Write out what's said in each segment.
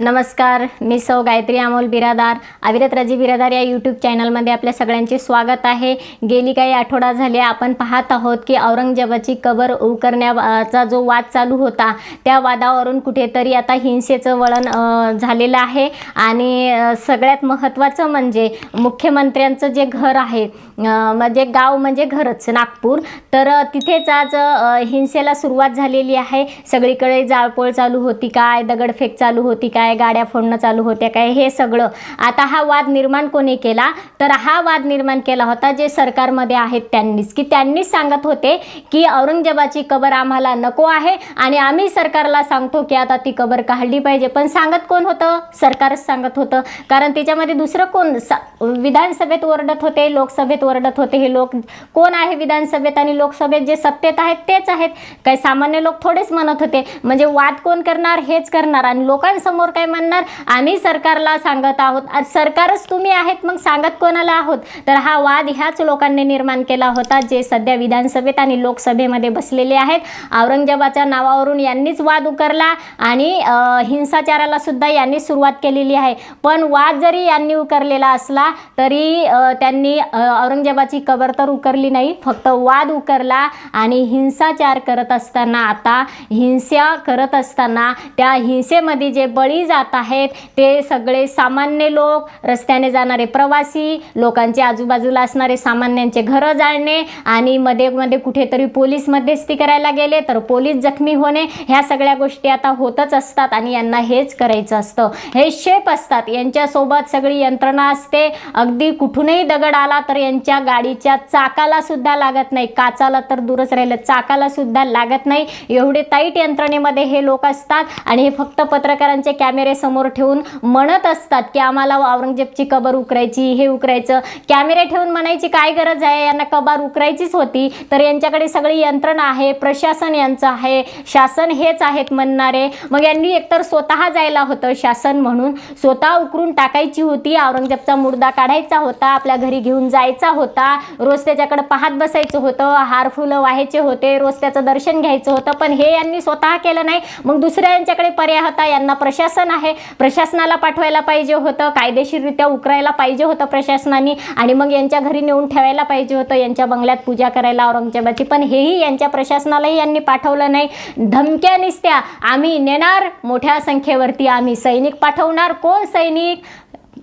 नमस्कार मी सौ गायत्री अमोल बिरादार अविरत राजी बिरादार या यूट्यूब चॅनलमध्ये आपल्या सगळ्यांचे स्वागत आहे. गेली काही आठवडा झाले आपण पाहत आहोत की औरंगजेबाची कबर उकरण्याचा जो वाद चालू होता त्या वादावरून कुठेतरी आता हिंसेचं वळण झालेलं आहे. आणि सगळ्यात महत्त्वाचं म्हणजे मुख्यमंत्र्यांचं जे घर आहे म्हणजे गाव म्हणजे घरच नागपूर. तर तिथेच आज हिंसेला सुरुवात झालेली आहे. सगळीकडे जाळपोळ चालू होती काय दगडफेक चालू होती काय काय गाड्या फोडणं चालू होत्या काय हे सगळं. आता हा वाद निर्माण कोणी केला? तर हा वाद निर्माण केला होता जे सरकारमध्ये आहेत त्यांनीच. की त्यांनीच सांगत होते की औरंगजेबाची कबर आम्हाला नको आहे आणि आम्ही सरकारला सांगतो की आता ती कबर काढली पाहिजे. पण सांगत कोण होतं? सरकारच सांगत होतं. कारण त्याच्यामध्ये दुसरं कोण? विधानसभेत ओरडत होते लोकसभेत ओरडत होते. हे लोक कोण आहे विधानसभेत आणि लोकसभेत जे सत्तेत आहेत तेच आहेत. काही सामान्य लोक थोडेच म्हणत होते. म्हणजे वाद कोण करणार? हेच करणार. आणि लोकांसमोर काय म्हणणार? आम्ही सरकारला सांगत आहोत. आज सरकारच तुम्ही आहेत मग सांगत कोणाला आहोत? तर हा वाद ह्याच लोकांनी निर्माण केला होता जे सध्या विधानसभेत आणि लोकसभेमध्ये बसलेले आहेत. औरंगजेबाच्या नावावरून यांनीच वाद उकरला आणि हिंसाचाराला सुद्धा यांनी सुरुवात केलेली आहे. पण वाद जरी यांनी उकरलेला असला तरी त्यांनी औरंगजेबाची कबर तर उकरली नाही फक्त वाद उकरला आणि हिंसाचार करत असताना आता हिंसा करत असताना त्या हिंसेमध्ये जे बळी जात आहेत. ते सगळे सामान्य लोक रस्त्याने जाणारे प्रवासी लोकांचे आजूबाजूला असणारे सामान्यांचे घरं जाळणे आणि मध्ये मध्ये कुठेतरी पोलीस मध्यस्थी करायला गेले तर पोलीस जखमी होणे ह्या सगळ्या गोष्टी आता होतच असतात आणि यांना हेच करायचं असतं. हे शेप असतात. यांच्यासोबत सगळी यंत्रणा असते. अगदी कुठूनही दगड आला तर यांच्या गाडीच्या चाकाला सुद्धा लागत नाही. काचाला तर दूरच राहिलं चाकाला सुद्धा लागत नाही. एवढे ताईट यंत्रणेमध्ये हे लोक असतात आणि हे फक्त पत्रकारांचे कॅमेरे समोर ठेवून म्हणत असतात की आम्हाला औरंगजेबची कबर उकरायची हे उकरायचं. कॅमेरे ठेवून म्हणायची काय गरज आहे? यांना कबर उकरायचीच होती. तर यांच्याकडे सगळी यंत्रणा आहे प्रशासन यांचं आहे. शासन हेच आहेत म्हणणारे. मग यांनी एकतर स्वतः जायला होतं शासन म्हणून. स्वतः उकरून टाकायची होती. औरंगजेबचा मुर्दा काढायचा होता आपल्या घरी घेऊन जायचा होता. रोज त्याच्याकडे पाहत बसायचं होतं. हार फुलं व्हायचे होते. रोज त्याचं दर्शन घ्यायचं होतं. पण हे यांनी स्वतः केलं नाही. मग दुसऱ्या यांच्याकडे पर्याय होता. यांना प्रशासन आहे. प्रशासनाला पाठवायला पाहिजे होतं. कायदेशीररित्या उकरायला पाहिजे होतं प्रशासनाने आणि मग यांच्या घरी नेऊन ठेवायला पाहिजे होतं. यांच्या बंगल्यात पूजा करायला औरंगजेबाची. पण हेही यांच्या प्रशासनालाही यांनी पाठवलं नाही. धमक्या निसत्या. आम्ही नेणार मोठ्या संख्येवरती. आम्ही सैनिक पाठवणार. कोण सैनिक?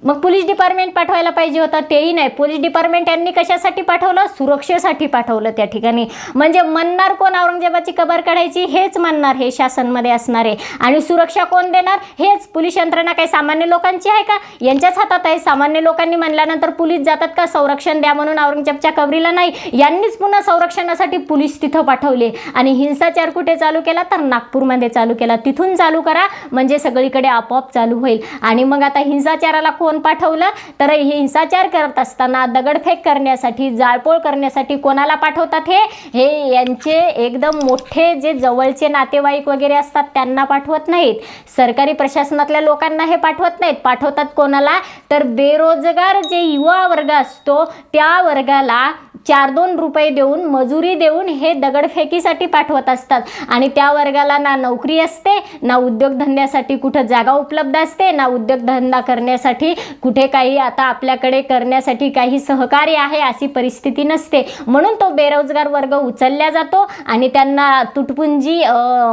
मग पोलीस डिपार्टमेंट पाठवायला पाहिजे होतं तेही नाही. पोलीस डिपार्टमेंट यांनी कशासाठी पाठवलं? सुरक्षेसाठी पाठवलं त्या ठिकाणी. म्हणजे म्हणणार कोण औरंगजेबाची कबर काढायची? हेच म्हणणार हे शासनमध्ये असणारे. आणि सुरक्षा कोण देणार? हेच. पोलीस यंत्रणा काही सामान्य लोकांची आहे का? यांच्याच हातात आहे. सामान्य लोकांनी म्हणल्यानंतर पोलीस जातात का? संरक्षण द्या म्हणून औरंगजेबच्या कबरीला नाही. यांनीच पुन्हा संरक्षणासाठी पोलीस तिथं पाठवले. आणि हिंसाचार कुठे चालू केला तर नागपूरमध्ये चालू केला. तिथून चालू करा. म्हणजे सगळीकडे आपोआप चालू होईल. आणि मग आता हिंसाचाराला कोण पाठवलं? तर हे हिंसाचार करत असताना दगडफेक करण्यासाठी जाळपोळ करण्यासाठी कोणाला पाठवतात हे? हे यांचे एकदम मोठे जे जवळचे नातेवाईक वगैरे असतात त्यांना पाठवत नाहीत. सरकारी प्रशासनातल्या लोकांना हे पाठवत नाहीत. पाठवतात कोणाला? तर बेरोजगार जे युवा वर्ग असतो त्या वर्गाला चार दोन रुपये देऊन मजुरी देऊन हे दगडफेकीसाठी पाठवत असतात. आणि त्या वर्गाला ना नोकरी असते ना उद्योगधंद्यासाठी कुठं जागा उपलब्ध असते ना उद्योगधंदा करण्यासाठी कुठे काही आता आपल्याकडे करण्यासाठी काही सहकार्य आहे अशी परिस्थिती नसते. म्हणून तो बेरोजगार वर्ग उचलला जातो आणि त्यांना तुटपुंजी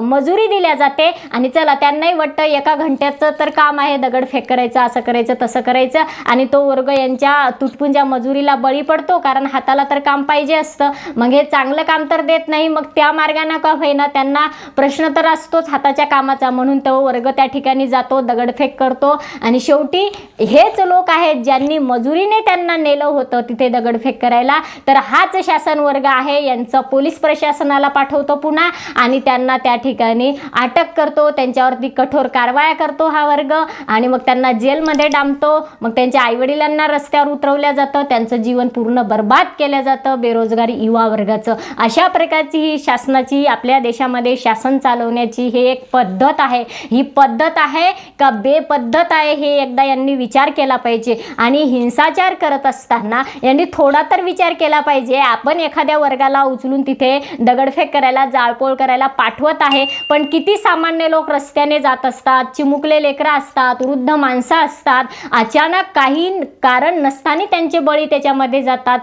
मजुरी दिल्या जाते. आणि चला त्यांनाही वाटतं एका घंट्याचं तर काम आहे दगडफेक करायचं असं करायचं तसं करायचं. आणि तो वर्ग यांच्या तुटपुंजा मजुरीला बळी पडतो कारण हाताला तर काम पाहिजे असतं. मग हे चांगलं काम तर देत नाही मग त्या मार्गानं का होईना? त्यांना प्रश्न तर असतोच हाताच्या कामाचा. म्हणून तो वर्ग त्या ठिकाणी जातो दगडफेक करतो. आणि शेवटी हेच लोक आहेत ज्यांनी मजुरीने त्यांना नेलं होतं तिथे दगडफेक करायला. तर हाच शासन वर्ग आहे. यांचं पोलीस प्रशासनाला पाठवतो पुन्हा आणि त्यांना त्या ठिकाणी अटक करतो. त्यांच्यावरती कठोर कारवाया करतो हा वर्ग आणि मग त्यांना जेलमध्ये डांबतो. मग त्यांच्या आईवडिलांना रस्त्यावर उतरवल्या जातं. त्यांचं जीवन पूर्ण बर्बाद केलं जातं. जातं बेरोजगारी युवा वर्गाचं. अशा प्रकारची ही शासनाची आपल्या देशामध्ये शासन चालवण्याची हे एक पद्धत आहे. ही पद्धत आहे का बेपद्धत आहे हे एकदा यांनी विचार केला पाहिजे. आणि हिंसाचार करत असताना यांनी थोडा तर विचार केला पाहिजे. आपण एखाद्या वर्गाला उचलून तिथे दगडफेक करायला जाळपोळ करायला पाठवत आहे. पण किती सामान्य लोक रस्त्याने जात असतात चिमुकले लेकरं असतात वृद्ध माणसं असतात. अचानक काही कारण नसताना त्यांचे बळी त्याच्यामध्ये जातात.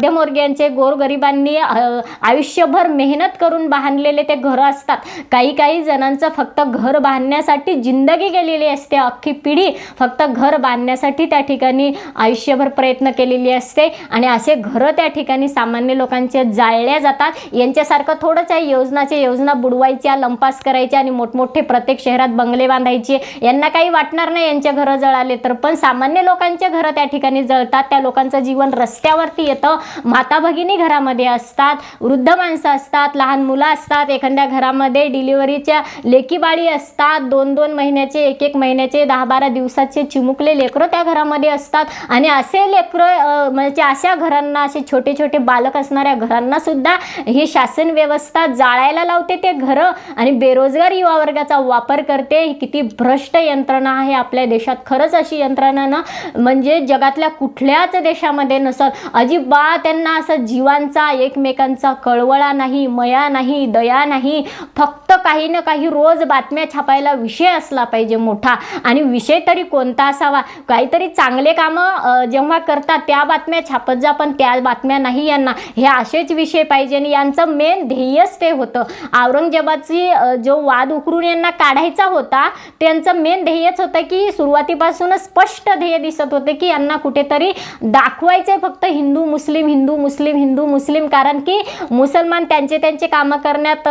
सा मध्यमवर्गीयांचे गोरगरिबांनी आयुष्यभर मेहनत करून बांधलेले ते घरं असतात. काही काही जणांचं फक्त घर बांधण्यासाठी जिंदगी गेलेली असते. अख्खी पिढी फक्त घर बांधण्यासाठी त्या ठिकाणी आयुष्यभर प्रयत्न केलेली असते. आणि असे घरं त्या ठिकाणी सामान्य लोकांचे जाळल्या जातात. यांच्यासारखं थोडंच आहे. योजनाच्या योजना बुडवायच्या लंपास करायच्या आणि मोठमोठे प्रत्येक शहरात बंगले बांधायचे. यांना काही वाटणार नाही यांचे घरं जळाले तर. पण सामान्य लोकांचे घरं त्या ठिकाणी जळतात. त्या लोकांचं जीवन रस्त्यावरती येतं. माता भगिनी घरामध्ये असतात वृद्ध माणसं असतात लहान मुलं असतात एखाद्या घरामध्ये डिलिव्हरीच्या लेकीबाळी असतात दोन दोन महिन्याचे एक एक महिन्याचे दहा बारा दिवसाचे चिमुकले लेकरं त्या घरामध्ये असतात. आणि असे लेकरं म्हणजे अशा घरांना असे छोटे छोटे बालक असणाऱ्या घरांना सुद्धा ही शासन व्यवस्था जाळायला लावते ते घरं. आणि बेरोजगार युवा वर्गाचा वापर करते. ही किती भ्रष्ट यंत्रणा आहे आपल्या देशात. खरंच अशी यंत्रणा ना म्हणजे जगातल्या कुठल्याच देशामध्ये नसत. अजिबात त्यांना असं जीवांचा एकमेकांचा कळवळा नाही मया नाही दया नाही फक्त काही ना काही रोज बातम्या छापायला विषय असला पाहिजे मोठा. आणि विषय तरी कोणता असावा? काहीतरी चांगले कामं जेव्हा करतात त्या बातम्या छापत जा पण त्या बातम्या नाही यांना. हे असेच विषय पाहिजे आणि यांचं मेन ध्येयच ते होतं. औरंगजेबाची जो वाद उकरून यांना काढायचा होता त्यांचं मेन ध्येयच होतं की सुरुवातीपासूनच स्पष्ट ध्येय दिसत होते की यांना कुठेतरी दाखवायचे फक्त हिंदू मुस्लिम मुस्लिम हिंदू मुस्लिम हिंदू मुस्लिम कारण की मुसलमान त्यांचे त्यांचे कामं करण्यात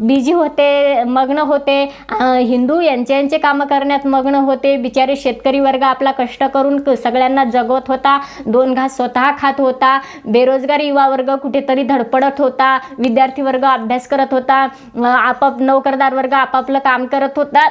बिझी होते मग्न होते. हिंदू यांचे यांचे कामं करण्यात मग्न होते. बिचारे शेतकरी वर्ग आपला कष्ट करून सगळ्यांना जगवत होता. दोन घास स्वतः खात होता. बेरोजगार युवा वर्ग कुठेतरी धडपडत होता. विद्यार्थी वर्ग अभ्यास करत होता. आपाप नोकरदार वर्ग आपापलं काम करत होता.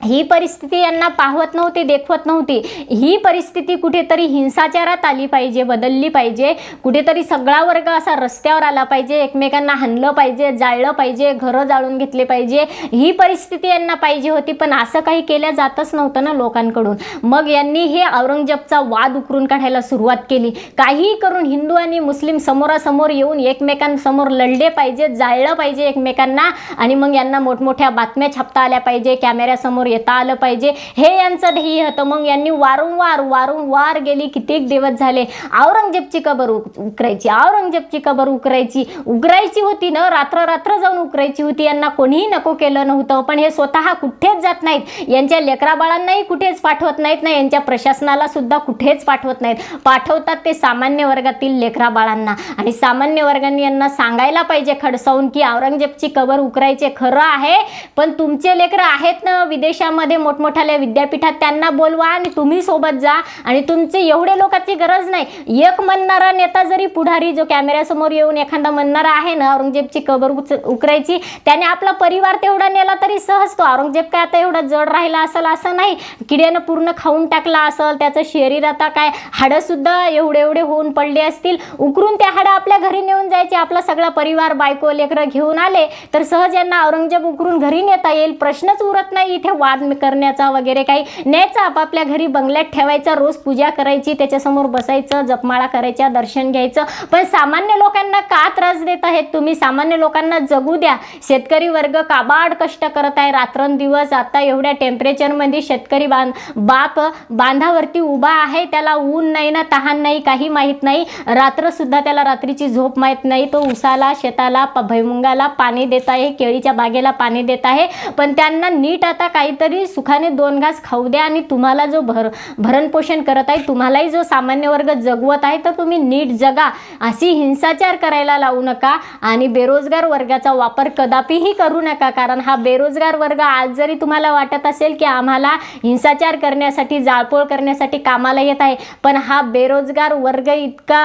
ही परिस्थिती यांना पाहवत नव्हती देखवत नव्हती. ही परिस्थिती कुठेतरी हिंसाचारात आली पाहिजे बदलली पाहिजे. कुठेतरी सगळा वर्ग असा रस्त्यावर आला पाहिजे एकमेकांना हाणलं पाहिजे जाळलं पाहिजे घरं जाळून घेतले पाहिजे. ही परिस्थिती यांना पाहिजे होती पण असं काही केल्या जातच नव्हतं ना लोकांकडून. मग यांनी हे औरंगजेबचा वाद उकरून काढायला सुरुवात केली. काहीही करून हिंदू आणि मुस्लिम समोरासमोर येऊन एकमेकांसमोर लढले पाहिजे जाळलं पाहिजे एकमेकांना. आणि मग यांना मोठमोठ्या बातम्या छापता आल्या पाहिजे कॅमेऱ्यासमोर येता आलं पाहिजे. हे यांचं ध्येय होतं. मग यांनी वारंवार वारंवार गेली. कित्येक दिवस झाले? औरंगजेबची कबर उकरायची. औरंगजेबची कबर उकरायची. उकरायची होती ना. रात्र रात्र जाऊन उकरायची होती. यांना कोणीही नको केलं नव्हतं. पण हे स्वतः कुठेच जात नाहीत. यांच्या लेकराबाळांनाही कुठेच पाठवत नाहीत ना. यांच्या प्रशासनाला सुद्धा कुठेच पाठवत नाहीत. पाठवतात ते सामान्य वर्गातील लेकराबाळांना आणि सामान्य वर्गांनी यांना सांगायला पाहिजे खडसावून की औरंगजेबची कबर उकरायचे खरं आहे. पण तुमचे लेकरं आहेत ना विदेश देशामध्ये मोठमोठ्या विद्यापीठात त्यांना बोलवा आणि तुम्ही सोबत जा आणि तुमचे एवढे लोकांची गरज नाही. एक म्हणणारा नेता जरी पुढारी जो कॅमेऱ्यासमोर येऊन एखादा म्हणणारा आहे ना औरंगजेबची कबर उच उकरायची त्याने आपला परिवार तेवढा नेला तरी सहज तो औरंगजेब काय आता एवढा जड राहिला असेल असं नाही. किड्यानं पूर्ण खाऊन टाकला असेल त्याचं शरीर आता काय हाडं सुद्धा एवढे एवढे होऊन पडले असतील. उकरून त्या हाडं आपल्या घरी नेऊन जायचे आपला सगळा परिवार बायको लेकरं घेऊन आले तर सहज यांना औरंगजेब उकरून घरी नेता येईल. प्रश्नच उरत नाही इथे वाद करण्याचा वगैरे काही न्यायचा आपापल्या घरी बंगल्यात ठेवायचा रोज पूजा करायची त्याच्यासमोर बसायचं जपमाळा करायच्या दर्शन घ्यायचं. पण सामान्य लोकांना का त्रास देत आहेत तुम्ही? सामान्य लोकांना जगू द्या. शेतकरी वर्ग काबाड कष्ट करत आहे. रात्रंदिवस आता एवढ्या टेम्परेचरमध्ये शेतकरी बांध बाप बांधावरती उभा आहे. त्याला ऊन नाही ना तहान नाही काही माहीत नाही. रात्रसुद्धा त्याला रात्रीची झोप माहीत नाही. तो उसाला शेताला भैमुंगाला पाणी देत आहे. केळीच्या बागेला पाणी देत आहे. पण त्यांना नीट आता काही काहीतरी सुखाने दोन घास खाऊ द्या आणि तुम्हाला जो भर भरणपोषण करत आहे तुम्हालाही जो सामान्य वर्ग जगवत आहे तर तुम्ही नीट जगा. अशी हिंसाचार करायला लावू नका आणि बेरोजगार वर्गाचा वापर कदापिही करू नका कारण हा बेरोजगार वर्ग आज जरी तुम्हाला वाटत असेल की आम्हाला हिंसाचार करण्यासाठी जाळपोळ करण्यासाठी कामाला येत आहे पण हा बेरोजगार वर्ग इतका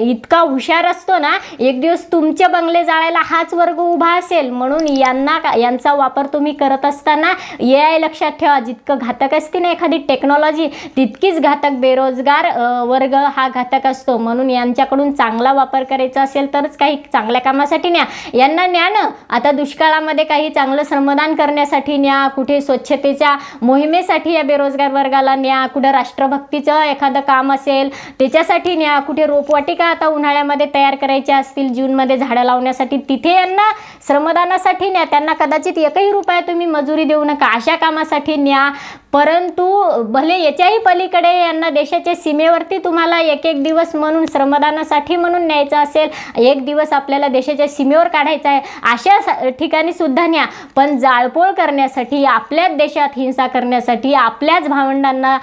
इतका हुशार असतो ना एक दिवस तुमचे बंगले जाळायला हाच वर्ग उभा असेल म्हणून यांना का- यांचा वापर तुम्ही करत असताना ए आय लक्षात ठेवा जितकं घातक असते ना एखादी टेक्नॉलॉजी तितकीच घातक बेरोजगार वर्ग हा घातक असतो. म्हणून यांच्याकडून चांगला वापर करायचा असेल तरच काही चांगल्या कामासाठी न्या. यांना न्या ना. आता दुष्काळामध्ये काही चांगलं श्रमदान करण्यासाठी न्या. कुठे स्वच्छतेच्या मोहिमेसाठी या बेरोजगार वर्गाला न्या. कुठं राष्ट्रभक्तीचं एखादं काम असेल त्याच्यासाठी न्या. कुठे रोपवाटिका आता उन्हाळ्यामध्ये तयार करायच्या असतील जूनमध्ये झाडं लावण्यासाठी तिथे यांना श्रमदानासाठी न्या. त्यांना कदाचित एकही रुपया तुम्ही मजुरी देऊ नका अशा कामासाठी न्या? परंतु भले याच्याही पलीकडे यांना देशाच्या सीमेवरती तुम्हाला एक एक दिवस म्हणून श्रमदानासाठी म्हणून न्यायचं असेल एक दिवस आपल्याला देशाच्या सीमेवर काढायचा आहे अशा ठिकाणी सुद्धा न्या. पण जाळपोळ करण्यासाठी आपल्याच देशात हिंसा करण्यासाठी आपल्याच भावंडांना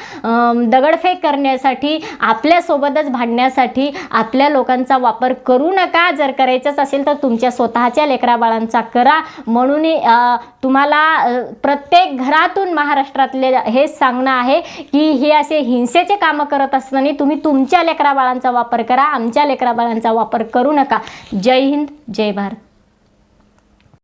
दगडफेक करण्यासाठी आपल्यासोबतच भांडण्यासाठी आपल्या लोकांचा वापर करू नका. जर करायचंच असेल तर तुमच्या स्वतःच्या लेकराबाळांचा करा. म्हणून तुम्हाला प्रत्येक घरातून महाराष्ट्रातले हेच सांगणं आहे की हे असे हिंसेचे कामं करत असताना तुम्ही तुमच्या लेकराबाळांचा वापर करा आमच्या लेकराबाळांचा वापर करू नका. जय हिंद जय भारत.